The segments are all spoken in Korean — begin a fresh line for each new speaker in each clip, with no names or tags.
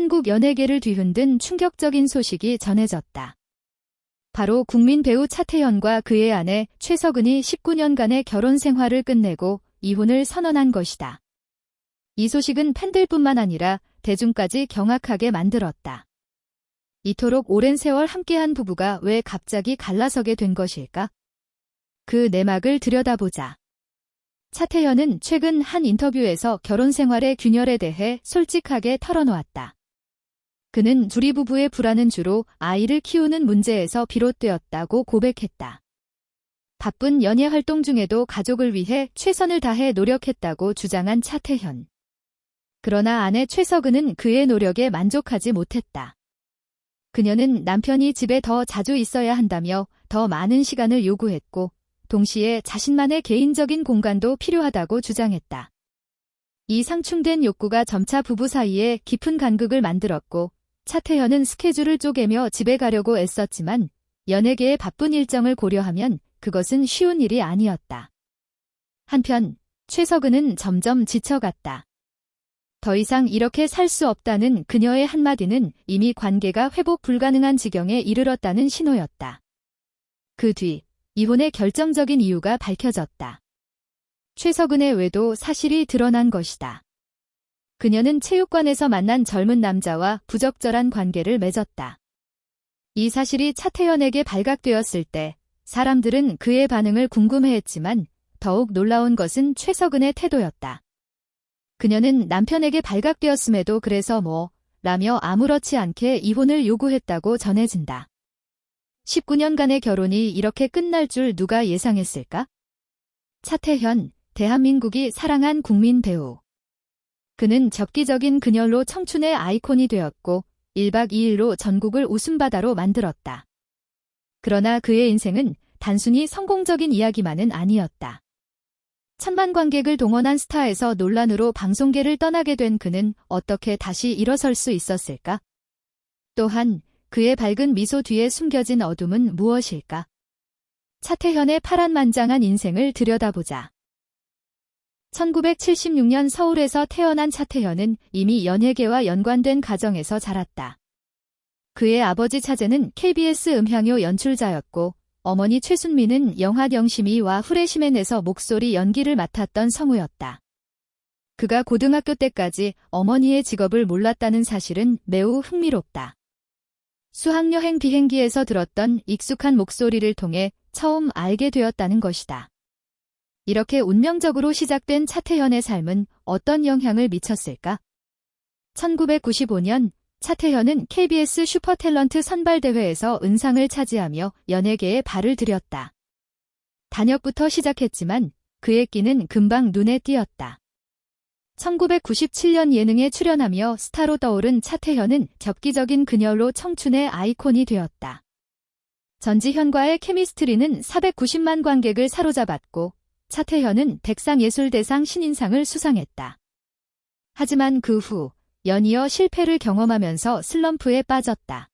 한국 연예계를 뒤흔든 충격적인 소식이 전해졌다. 바로 국민 배우 차태현과 그의 아내 최석은이 19년간의 결혼 생활을 끝내고 이혼을 선언한 것이다. 이 소식은 팬들뿐만 아니라 대중까지 경악하게 만들었다. 이토록 오랜 세월 함께한 부부가 왜 갑자기 갈라서게 된 것일까? 그 내막을 들여다보자. 차태현은 최근 한 인터뷰에서 결혼 생활의 균열에 대해 솔직하게 털어놓았다. 그는 주리 부부의 불안은 주로 아이를 키우는 문제에서 비롯되었다고 고백했다. 바쁜 연예 활동 중에도 가족을 위해 최선을 다해 노력했다고 주장한 차태현. 그러나 아내 최석은은 그의 노력에 만족하지 못했다. 그녀는 남편이 집에 더 자주 있어야 한다며 더 많은 시간을 요구했고, 동시에 자신만의 개인적인 공간도 필요하다고 주장했다. 이 상충된 욕구가 점차 부부 사이에 깊은 간극을 만들었고, 차태현은 스케줄을 쪼개며 집에 가려고 애썼지만, 연예계의 바쁜 일정을 고려하면 그것은 쉬운 일이 아니었다. 한편, 최석은은 점점 지쳐갔다. 더 이상 이렇게 살 수 없다는 그녀의 한마디는 이미 관계가 회복 불가능한 지경에 이르렀다는 신호였다. 그 뒤, 이혼의 결정적인 이유가 밝혀졌다. 최석은의 외도 사실이 드러난 것이다. 그녀는 체육관에서 만난 젊은 남자와 부적절한 관계를 맺었다. 이 사실이 차태현에게 발각되었을 때 사람들은 그의 반응을 궁금해했지만 더욱 놀라운 것은 최석은의 태도였다. 그녀는 남편에게 발각되었음에도 그래서 뭐 라며 아무렇지 않게 이혼을 요구했다고 전해진다. 19년간의 결혼이 이렇게 끝날 줄 누가 예상했을까? 차태현, 대한민국이 사랑한 국민 배우. 그는 적기적인 그녀로 청춘의 아이콘이 되었고 1박 2일로 전국을 웃음바다로 만들었다. 그러나 그의 인생은 단순히 성공적인 이야기만은 아니었다. 천만 관객을 동원한 스타에서 논란으로 방송계를 떠나게 된 그는 어떻게 다시 일어설 수 있었을까? 또한 그의 밝은 미소 뒤에 숨겨진 어둠은 무엇일까? 차태현의 파란만장한 인생을 들여다보자. 1976년 서울에서 태어난 차태현은 이미 연예계와 연관된 가정에서 자랐다. 그의 아버지 차재는 KBS 음향요 연출자였고 어머니 최순미는 영화 영심이와 후레시맨에서 목소리 연기를 맡았던 성우였다. 그가 고등학교 때까지 어머니의 직업을 몰랐다는 사실은 매우 흥미롭다. 수학여행 비행기에서 들었던 익숙한 목소리를 통해 처음 알게 되었다는 것이다. 이렇게 운명적으로 시작된 차태현의 삶은 어떤 영향을 미쳤을까? 1995년 차태현은 KBS 슈퍼탤런트 선발대회에서 은상을 차지하며 연예계에 발을 들였다. 단역부터 시작했지만 그의 끼는 금방 눈에 띄었다. 1997년 예능에 출연하며 스타로 떠오른 차태현은 엽기적인 그녀로 청춘의 아이콘이 되었다. 전지현과의 케미스트리는 490만 관객을 사로잡았고 차태현은 백상예술대상 신인상을 수상했다. 하지만 그 후 연이어 실패를 경험하면서 슬럼프에 빠졌다.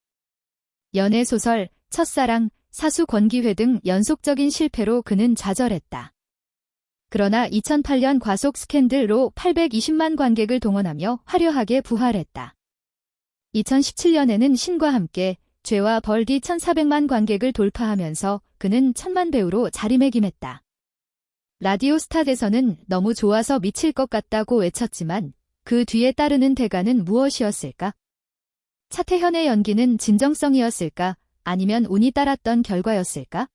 연애소설, 첫사랑, 사수 권기회 등 연속적인 실패로 그는 좌절했다. 그러나 2008년 과속 스캔들로 820만 관객을 동원하며 화려하게 부활했다. 2017년에는 신과 함께 죄와 벌기 1400만 관객을 돌파하면서 그는 천만 배우로 자리매김했다. 라디오 스타에서는 너무 좋아서 미칠 것 같다고 외쳤지만 그 뒤에 따르는 대가는 무엇이었을까? 차태현의 연기는 진정성이었을까? 아니면 운이 따랐던 결과였을까?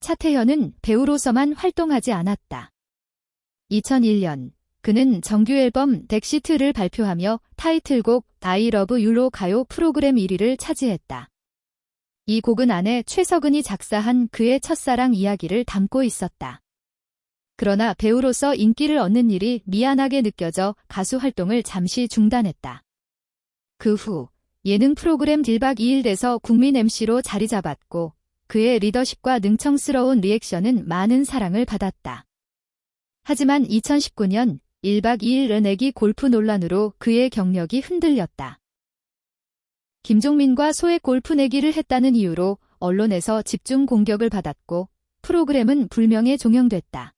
차태현은 배우로서만 활동하지 않았다. 2001년 그는 정규 앨범 덱시트를 발표하며 타이틀곡 I Love You로 가요 프로그램 1위를 차지했다. 이 곡은 아내 최석은이 작사한 그의 첫사랑 이야기를 담고 있었다. 그러나 배우로서 인기를 얻는 일이 미안하게 느껴져 가수 활동을 잠시 중단했다. 그 후 예능 프로그램 딜박 2일에서 국민 MC로 자리 잡았고 그의 리더십과 능청스러운 리액션은 많은 사랑을 받았다. 하지만 2019년 1박 2일 은행기 골프 논란으로 그의 경력이 흔들렸다. 김종민과 소액 골프 내기를 했다는 이유로 언론에서 집중 공격을 받았고 프로그램은 불명예 종영됐다.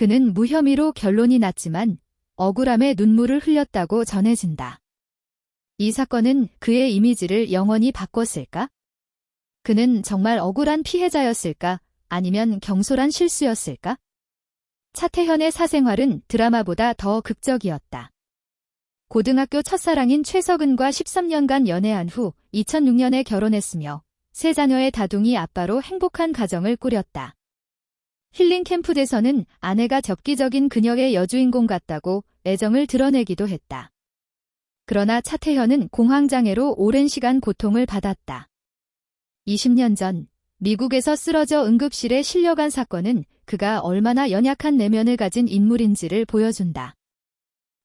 그는 무혐의로 결론이 났지만 억울함에 눈물을 흘렸다고 전해진다. 이 사건은 그의 이미지를 영원히 바꿨을까? 그는 정말 억울한 피해자였을까? 아니면 경솔한 실수였을까? 차태현의 사생활은 드라마보다 더 극적이었다. 고등학교 첫사랑인 최석은과 13년간 연애한 후 2006년에 결혼했으며 세 자녀의 다둥이 아빠로 행복한 가정을 꾸렸다. 힐링 캠프에서는 아내가 적기적인 그녀의 여주인공 같다고 애정을 드러내기도 했다. 그러나 차태현은 공황장애로 오랜 시간 고통을 받았다. 20년 전 미국에서 쓰러져 응급실에 실려간 사건은 그가 얼마나 연약한 내면을 가진 인물인지를 보여준다.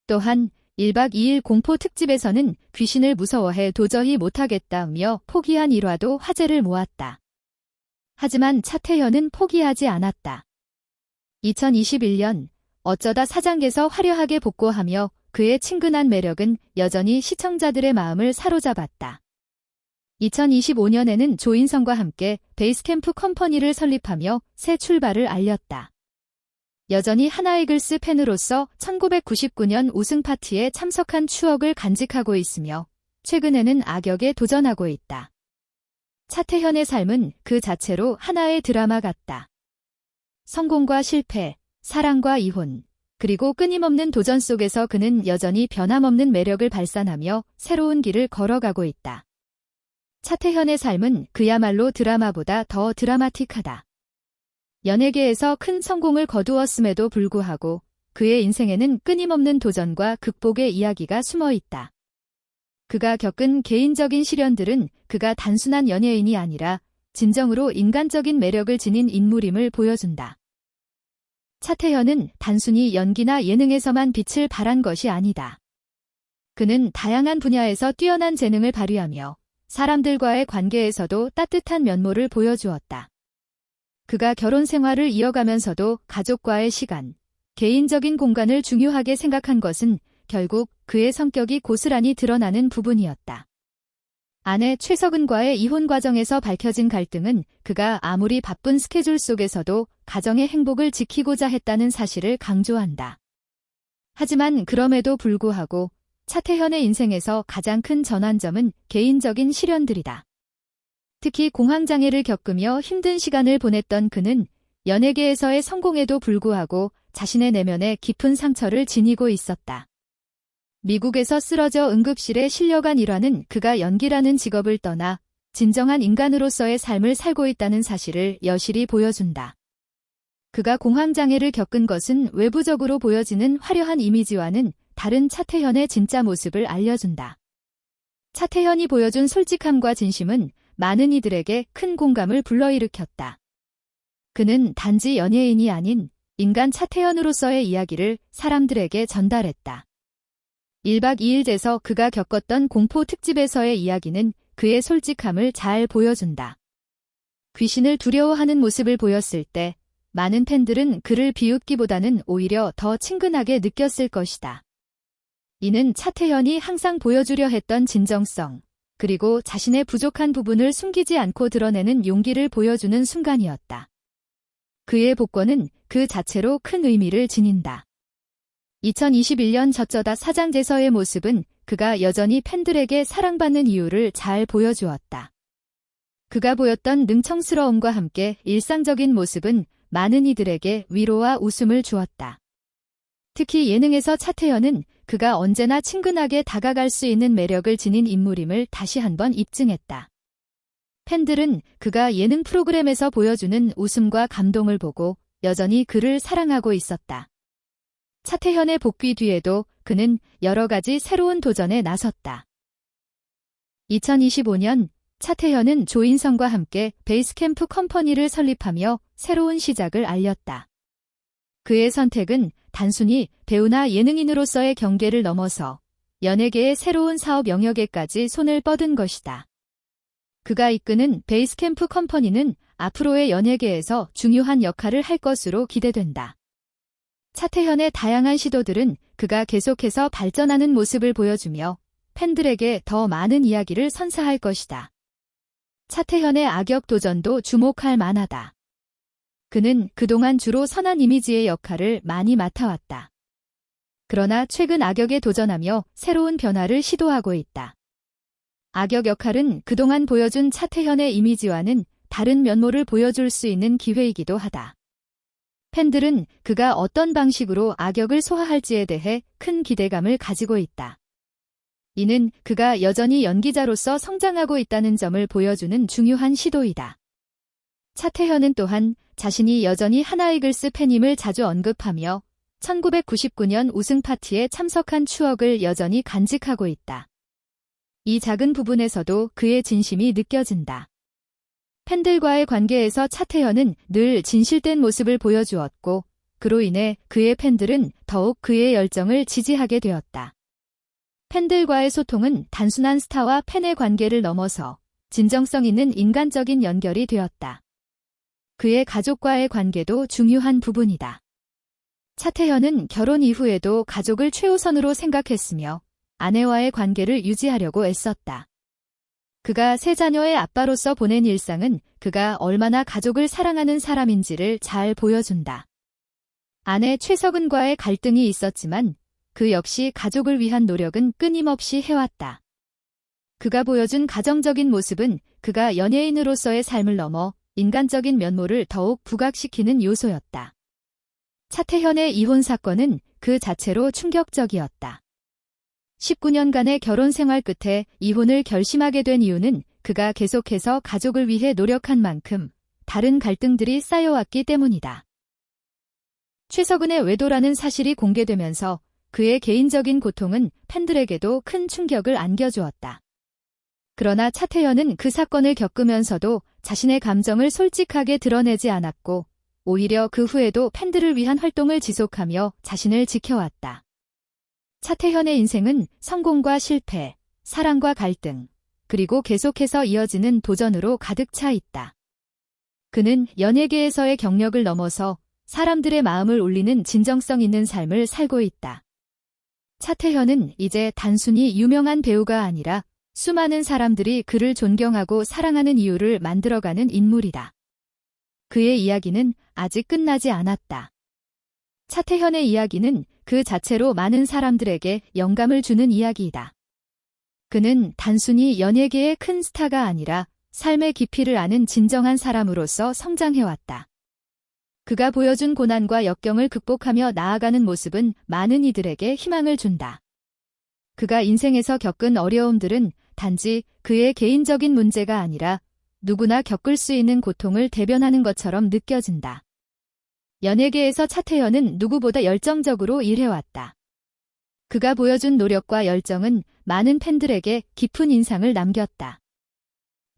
또한 1박 2일 공포 특집에서는 귀신을 무서워해 도저히 못하겠다며 포기한 일화도 화제를 모았다. 하지만 차태현은 포기하지 않았다. 2021년 어쩌다 사장에서 화려하게 복고하며 그의 친근한 매력은 여전히 시청자들의 마음을 사로잡았다. 2025년에는 조인성과 함께 베이스캠프 컴퍼니를 설립하며 새 출발을 알렸다. 여전히 하나이글스 팬으로서 1999년 우승 파티에 참석한 추억을 간직하고 있으며 최근에는 악역에 도전하고 있다. 차태현의 삶은 그 자체로 하나의 드라마 같다. 성공과 실패, 사랑과 이혼, 그리고 끊임없는 도전 속에서 그는 여전히 변함없는 매력을 발산하며 새로운 길을 걸어가고 있다. 차태현의 삶은 그야말로 드라마보다 더 드라마틱하다. 연예계에서 큰 성공을 거두었음에도 불구하고 그의 인생에는 끊임없는 도전과 극복의 이야기가 숨어 있다. 그가 겪은 개인적인 시련들은 그가 단순한 연예인이 아니라 진정으로 인간적인 매력을 지닌 인물임을 보여준다. 차태현은 단순히 연기나 예능에서만 빛을 발한 것이 아니다. 그는 다양한 분야에서 뛰어난 재능을 발휘하며 사람들과의 관계에서도 따뜻한 면모를 보여주었다. 그가 결혼 생활을 이어가면서도 가족과의 시간, 개인적인 공간을 중요하게 생각한 것은 결국 그의 성격이 고스란히 드러나는 부분이었다. 아내 최석은과의 이혼 과정에서 밝혀진 갈등은 그가 아무리 바쁜 스케줄 속에서도 가정의 행복을 지키고자 했다는 사실을 강조한다. 하지만 그럼에도 불구하고 차태현의 인생에서 가장 큰 전환점은 개인적인 시련들이다. 특히 공황장애를 겪으며 힘든 시간을 보냈던 그는 연예계에서의 성공에도 불구하고 자신의 내면에 깊은 상처를 지니고 있었다. 미국에서 쓰러져 응급실에 실려간 일화는 그가 연기라는 직업을 떠나 진정한 인간으로서의 삶을 살고 있다는 사실을 여실히 보여준다. 그가 공황장애를 겪은 것은 외부적으로 보여지는 화려한 이미지와는 다른 차태현의 진짜 모습을 알려준다. 차태현이 보여준 솔직함과 진심은 많은 이들에게 큰 공감을 불러일으켰다. 그는 단지 연예인이 아닌 인간 차태현으로서의 이야기를 사람들에게 전달했다. 1박 2일에서 그가 겪었던 공포 특집에서의 이야기는 그의 솔직함을 잘 보여준다. 귀신을 두려워하는 모습을 보였을 때 많은 팬들은 그를 비웃기보다는 오히려 더 친근하게 느꼈을 것이다. 이는 차태현이 항상 보여주려 했던 진정성, 그리고 자신의 부족한 부분을 숨기지 않고 드러내는 용기를 보여주는 순간이었다. 그의 복권은 그 자체로 큰 의미를 지닌다. 2021년 저쩌다 사장제서의 모습은 그가 여전히 팬들에게 사랑받는 이유를 잘 보여주었다. 그가 보였던 능청스러움과 함께 일상적인 모습은 많은 이들에게 위로와 웃음을 주었다. 특히 예능에서 차태현은 그가 언제나 친근하게 다가갈 수 있는 매력을 지닌 인물임을 다시 한번 입증했다. 팬들은 그가 예능 프로그램에서 보여주는 웃음과 감동을 보고 여전히 그를 사랑하고 있었다. 차태현의 복귀 뒤에도 그는 여러 가지 새로운 도전에 나섰다. 2025년 차태현은 조인성과 함께 베이스캠프 컴퍼니를 설립하며 새로운 시작을 알렸다. 그의 선택은 단순히 배우나 예능인으로서의 경계를 넘어서 연예계의 새로운 사업 영역에까지 손을 뻗은 것이다. 그가 이끄는 베이스캠프 컴퍼니는 앞으로의 연예계에서 중요한 역할을 할 것으로 기대된다. 차태현의 다양한 시도들은 그가 계속해서 발전하는 모습을 보여주며 팬들에게 더 많은 이야기를 선사할 것이다. 차태현의 악역 도전도 주목할 만하다. 그는 그동안 주로 선한 이미지의 역할을 많이 맡아왔다. 그러나 최근 악역에 도전하며 새로운 변화를 시도하고 있다. 악역 역할은 그동안 보여준 차태현의 이미지와는 다른 면모를 보여줄 수 있는 기회이기도 하다. 팬들은 그가 어떤 방식으로 악역을 소화할지에 대해 큰 기대감을 가지고 있다. 이는 그가 여전히 연기자로서 성장하고 있다는 점을 보여주는 중요한 시도이다. 차태현은 또한 자신이 여전히 하나이글스 팬임을 자주 언급하며 1999년 우승 파티에 참석한 추억을 여전히 간직하고 있다. 이 작은 부분에서도 그의 진심이 느껴진다. 팬들과의 관계에서 차태현은 늘 진실된 모습을 보여주었고, 그로 인해 그의 팬들은 더욱 그의 열정을 지지하게 되었다. 팬들과의 소통은 단순한 스타와 팬의 관계를 넘어서 진정성 있는 인간적인 연결이 되었다. 그의 가족과의 관계도 중요한 부분이다. 차태현은 결혼 이후에도 가족을 최우선으로 생각했으며 아내와의 관계를 유지하려고 애썼다. 그가 세 자녀의 아빠로서 보낸 일상은 그가 얼마나 가족을 사랑하는 사람인지를 잘 보여준다. 아내 최석은과의 갈등이 있었지만 그 역시 가족을 위한 노력은 끊임없이 해왔다. 그가 보여준 가정적인 모습은 그가 연예인으로서의 삶을 넘어 인간적인 면모를 더욱 부각시키는 요소였다. 차태현의 이혼 사건은 그 자체로 충격적이었다. 19년간의 결혼 생활 끝에 이혼을 결심하게 된 이유는 그가 계속해서 가족을 위해 노력한 만큼 다른 갈등들이 쌓여왔기 때문이다. 최석은의 외도라는 사실이 공개되면서 그의 개인적인 고통은 팬들에게도 큰 충격을 안겨주었다. 그러나 차태현은 그 사건을 겪으면서도 자신의 감정을 솔직하게 드러내지 않았고 오히려 그 후에도 팬들을 위한 활동을 지속하며 자신을 지켜왔다. 차태현의 인생은 성공과 실패, 사랑과 갈등, 그리고 계속해서 이어지는 도전으로 가득 차 있다. 그는 연예계에서의 경력을 넘어서 사람들의 마음을 울리는 진정성 있는 삶을 살고 있다. 차태현은 이제 단순히 유명한 배우가 아니라 수많은 사람들이 그를 존경하고 사랑하는 이유를 만들어가는 인물이다. 그의 이야기는 아직 끝나지 않았다. 차태현의 이야기는 그 자체로 많은 사람들에게 영감을 주는 이야기이다. 그는 단순히 연예계의 큰 스타가 아니라 삶의 깊이를 아는 진정한 사람으로서 성장해왔다. 그가 보여준 고난과 역경을 극복하며 나아가는 모습은 많은 이들에게 희망을 준다. 그가 인생에서 겪은 어려움들은 단지 그의 개인적인 문제가 아니라 누구나 겪을 수 있는 고통을 대변하는 것처럼 느껴진다. 연예계에서 차태현은 누구보다 열정적으로 일해왔다. 그가 보여준 노력과 열정은 많은 팬들에게 깊은 인상을 남겼다.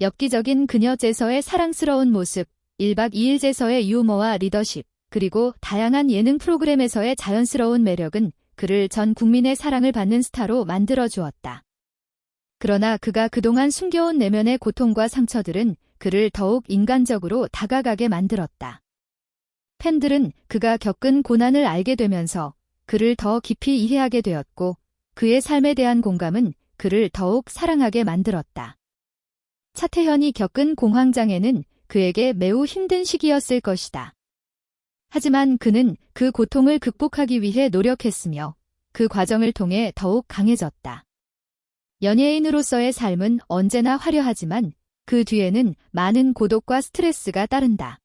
엽기적인 그녀 제서의 사랑스러운 모습, 1박 2일 제서의 유머와 리더십, 그리고 다양한 예능 프로그램에서의 자연스러운 매력은 그를 전 국민의 사랑을 받는 스타로 만들어 주었다. 그러나 그가 그동안 숨겨온 내면의 고통과 상처들은 그를 더욱 인간적으로 다가가게 만들었다. 팬들은 그가 겪은 고난을 알게 되면서 그를 더 깊이 이해하게 되었고 그의 삶에 대한 공감은 그를 더욱 사랑하게 만들었다. 차태현이 겪은 공황장애는 그에게 매우 힘든 시기였을 것이다. 하지만 그는 그 고통을 극복하기 위해 노력했으며 그 과정을 통해 더욱 강해졌다. 연예인으로서의 삶은 언제나 화려하지만 그 뒤에는 많은 고독과 스트레스가 따른다.